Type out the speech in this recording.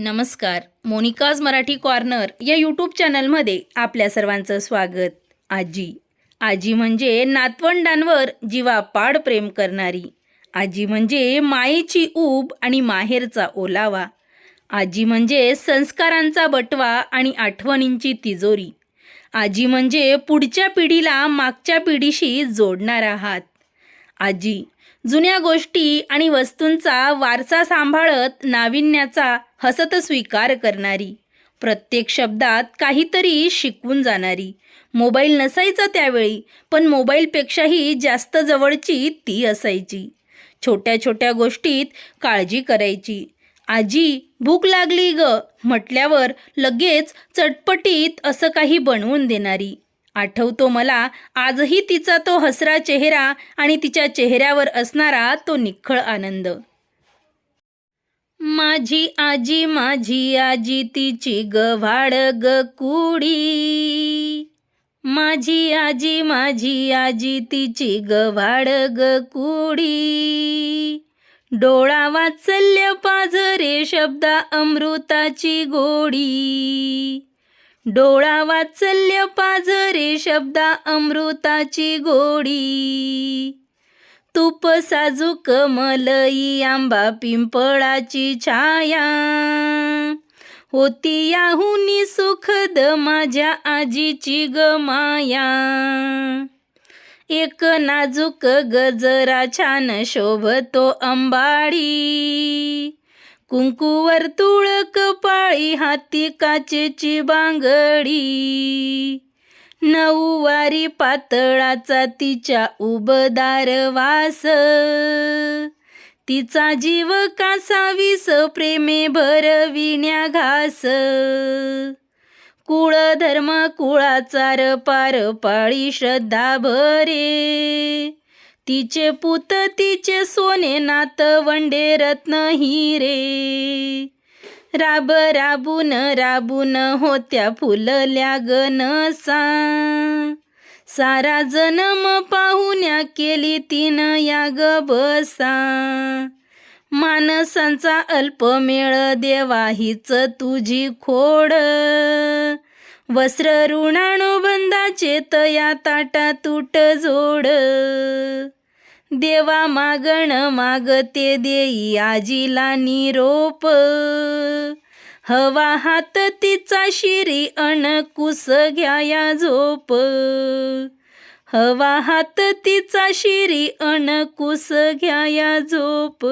नमस्कार Monika's Marathi corner या YouTube चॅनलमध्ये आपल्या सर्वांचं स्वागत. आजी. आजी म्हणजे नातवंडांवर जीवापाड प्रेम करणारी. आजी म्हणजे मायेची ऊब आणि माहेरचा ओलावा. आजी म्हणजे संस्कारांचा बटवा आणि आठवणींची तिजोरी. आजी म्हणजे पुढच्या पिढीला मागच्या पिढीशी जोडणारा हात. आजी जुन्या गोष्टी आणि वस्तूंचा वारसा सांभाळत नाविन्याचा हसत स्वीकार करणारी. प्रत्येक शब्दात काहीतरी शिकवून जाणारी. मोबाईल नसायचा त्यावेळी पण मोबाईलपेक्षाही जास्त जवळची ती असायची. छोट्या छोट्या गोष्टीत काळजी करायची. आजी भूक लागली ग म्हटल्यावर लगेच चटपटीत असं काही बनवून देणारी. आठवतो मला आजही तिचा तो हसरा चेहरा आणि तिच्या चेहऱ्यावर असणारा तो निखळ आनंद. माझी आजी माझी आजी तिची गव्हाड ग कुडी. माझी आजी माझी आजी तिची गव्हाड ग कुडी. डोळा वाचल्य पाझरे शब्दा अमृताची गोडी. डोळा वाचल्य पाझरे शब्दा अमृताची गोडी. तूप साजूक मलई आंबा पिंपळाची छाया. होती याहुनी सुखद माझ्या आजीची ग माया. एक नाजूक गजरा छान शोभतो अंबाडी. कुंकूवर तुळक पाळी हाती काचेची बांगडी. नऊवारी पातळाचा तिच्या उबदार वास. तिचा जीव कासावीस प्रेमे भरविण्या घास. कुळ धर्म कुळाचार पार पाळी श्रद्धा भरे. तिचे पुत तिचे सोने नातवंडे रत्न हिरे. राब राबून राबून होत्या फुलल्या गनसा सारा जन्म पाहुण्या केली तीन या ग बसा माणसांचा अल्पमेळ देवा हीच तुझी खोड. वस्त्र ऋणानुबंधाचे तया ताटा तुट जोड. देवा मागण मागते देई आजीला निरोप. हवा हात तिचा शिरी अणकुस घ्याया झोप. हवा हात तिचा शिरी अणकुस घ्याया झोप.